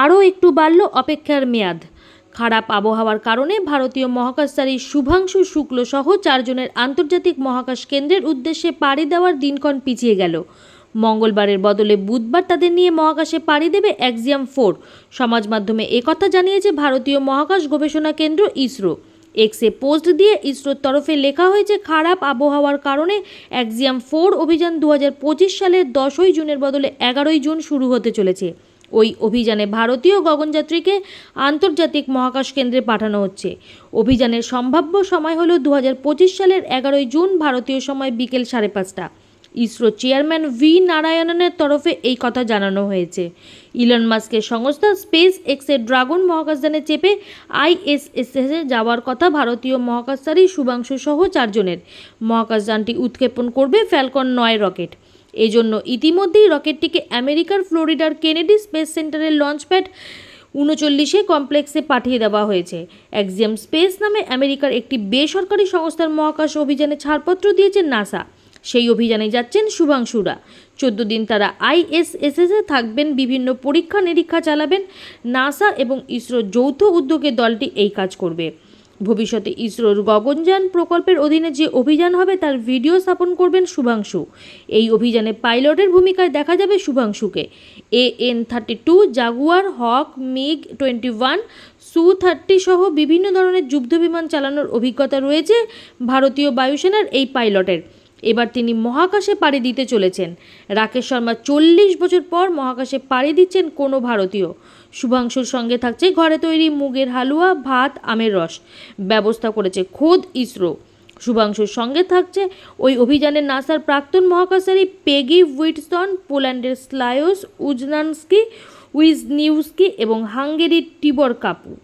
আরও একটু বাড়ল অপেক্ষার মেয়াদ। খারাপ আবহাওয়ার কারণে ভারতীয় মহাকাশচারী শুভাংশু শুক্ল সহ চারজনের আন্তর্জাতিক মহাকাশ কেন্দ্রের উদ্দেশ্যে পাড়ি দেওয়ার দিনক্ষণ পিছিয়ে গেল। মঙ্গলবারের বদলে বুধবার তাদের নিয়ে মহাকাশে পাড়ি দেবে অ্যাক্সিয়াম ফোর। সমাজ মাধ্যমে একথা জানিয়েছে ভারতীয় মহাকাশ গবেষণা কেন্দ্র ইসরো। এক্সে পোস্ট দিয়ে ইসরোর তরফে লেখা হয়েছে, খারাপ আবহাওয়ার কারণে অ্যাক্সিয়াম ফোর অভিযান দু হাজার পঁচিশ সালের দশই জুনের বদলে এগারোই জুন শুরু হতে চলেছে। ওই অভিযানে ভারতীয় গগনযাত্রীকে আন্তর্জাতিক মহাকাশ কেন্দ্রে পাঠানো হচ্ছে। অভিযানের সম্ভাব্য সময় হল দু হাজার পঁচিশ সালের এগারোই জুন ভারতীয় সময় বিকেল সাড়ে পাঁচটা। ইসরো চেয়ারম্যান ভি নারায়ণনের তরফে এই কথা জানানো হয়েছে। ইলন মাস্কের সংস্থা স্পেস এক্সের ড্রাগন মহাকাশযানে চেপে আইএসএসএসে যাওয়ার কথা ভারতীয় মহাকাশচারী শুভাংশু সহ চারজনের। মহাকাশযানটি উৎক্ষেপণ করবে ফ্যালকন নয় রকেট। এজন্য ইতিমধ্যেই রকেটটিকে আমেরিকার ফ্লোরিডার কেনেডি স্পেস সেন্টারের লঞ্চপ্যাড উনচল্লিশে কমপ্লেক্সে পাঠিয়ে দেওয়া হয়েছে। অ্যাক্সিয়াম স্পেস নামে আমেরিকার একটি বেসরকারি সংস্থার মহাকাশ অভিযানে ছাড়পত্র দিয়েছে নাসা। সেই অভিযানে যাচ্ছেন শুভাংশুরা। চোদ্দ দিন তারা আইএসএসএসে থাকবেন, বিভিন্ন পরীক্ষা নিরীক্ষা চালাবেন। নাসা এবং ইসরো যৌথ উদ্যোগে দলটি এই কাজ করবে। ভবিষ্যতে ইসরোর গগনযান প্রকল্পের অধীনে যে অভিযান হবে তার ভিডিও স্থাপন করবেন শুভাংশু। এই অভিযানে পাইলটের ভূমিকায় দেখা যাবে শুভাংশুকে। A N thirty two Jaguar, Hawk, MiG twenty one Su thirty সহ বিভিন্ন ধরনের যুদ্ধ বিমান চালানোর অভিজ্ঞতা রয়েছে ভারতীয় বায়ুসেনার এই পাইলটের। এবার তিনি মহাকাশে পাড়ি দিতে চলেছেন। রাকেশ শর্মা চল্লিশ বছর পর মহাকাশে পাড়ি দিচ্ছেন কোনো ভারতীয়। শুভাংশুর সঙ্গে থাকছে ঘরে তৈরি মুগের হালুয়া, ভাত, আমের রস। ব্যবস্থা করেছে খোদ ইসরো। শুভাংশুর সঙ্গে থাকছে ওই অভিযানে নাসার প্রাক্তন মহাকাশচারী পেগি উইটসন, পোল্যান্ডের স্লায়োস উজনানস্কি, উইজনিউস্কি এবং হাঙ্গেরির টিবর কাপু।